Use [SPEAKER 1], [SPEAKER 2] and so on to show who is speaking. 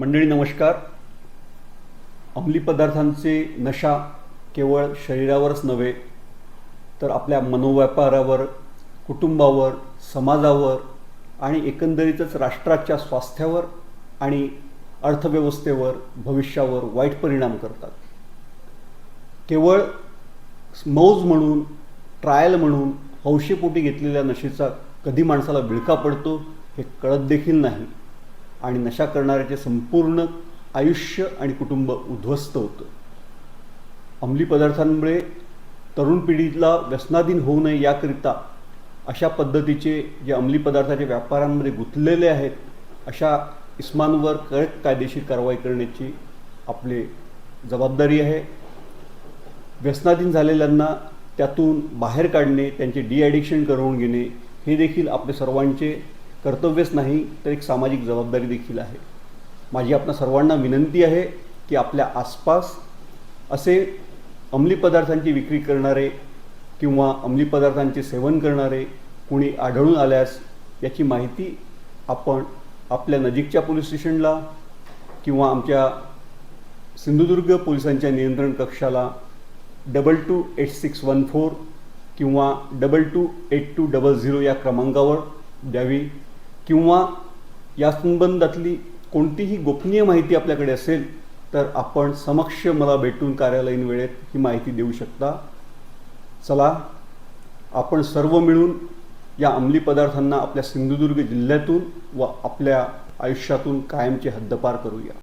[SPEAKER 1] मंडळी नमस्कार. अंमली पदार्थांचे नशा केवळ शरीरावरच नव्हे तर आपल्या मनोव्यापारावर कुटुंबावर समाजावर आणि एकंदरीतच राष्ट्राच्या स्वास्थ्यावर आणि अर्थव्यवस्थेवर भविष्यावर वाईट परिणाम करतात. केवळ मौज म्हणून ट्रायल म्हणून हौशेपोटी घेतलेल्या नशेचा कधी माणसाला विळखा पडतो हे कळत देखील नाही. आणि नशा करणाऱ्याचे संपूर्ण आयुष्य आणि कुटुंब उद्ध्वस्त होतं. अंमली पदार्थांमुळे तरुण पिढीला व्यसनाधीन होऊ नये याकरिता अशा पद्धतीचे जे अंमली पदार्थाच्या व्यापारांमध्ये गुंतलेले आहेत अशा इस्मांवर कडक कायदेशीर कारवाई करण्याची आपली जबाबदारी आहे. व्यसनाधीन झालेल्यांना त्यातून बाहेर काढणे त्यांचे डिॲडिक्शन करवून घेणे हे देखील आपले सर्वांचे कर्तव्यच नाही तर एक सामाजिक जबाबदारी देखील आहे. माझी आपणा सर्वांना विनंती आहे की आपल्या आसपास असे अंमली पदार्थांची विक्री करणारे किंवा अंमली पदार्थांचे सेवन करणारे कुणी आढळून आल्यास याची माहिती आपण आपल्या नजीकच्या पोलीस स्टेशनला किंवा आमच्या सिंधुदुर्ग पोलिसांच्या नियंत्रण कक्षाला double two eight six one four किंवा double two eight two double zero या क्रमांकावर द्यावी. किंवा या संबंधातली कोणतीही गोपनीय माहिती आपल्याकडे असेल तर आपण समक्ष मला भेटून कार्यालयीन वेळेत ही माहिती देऊ शकता. चला आपण सर्व मिळून या अंमली पदार्थांना आपल्या सिंधुदुर्ग जिल्ह्यातून व आपल्या आयुष्यातून कायमचे हद्दपार करूया.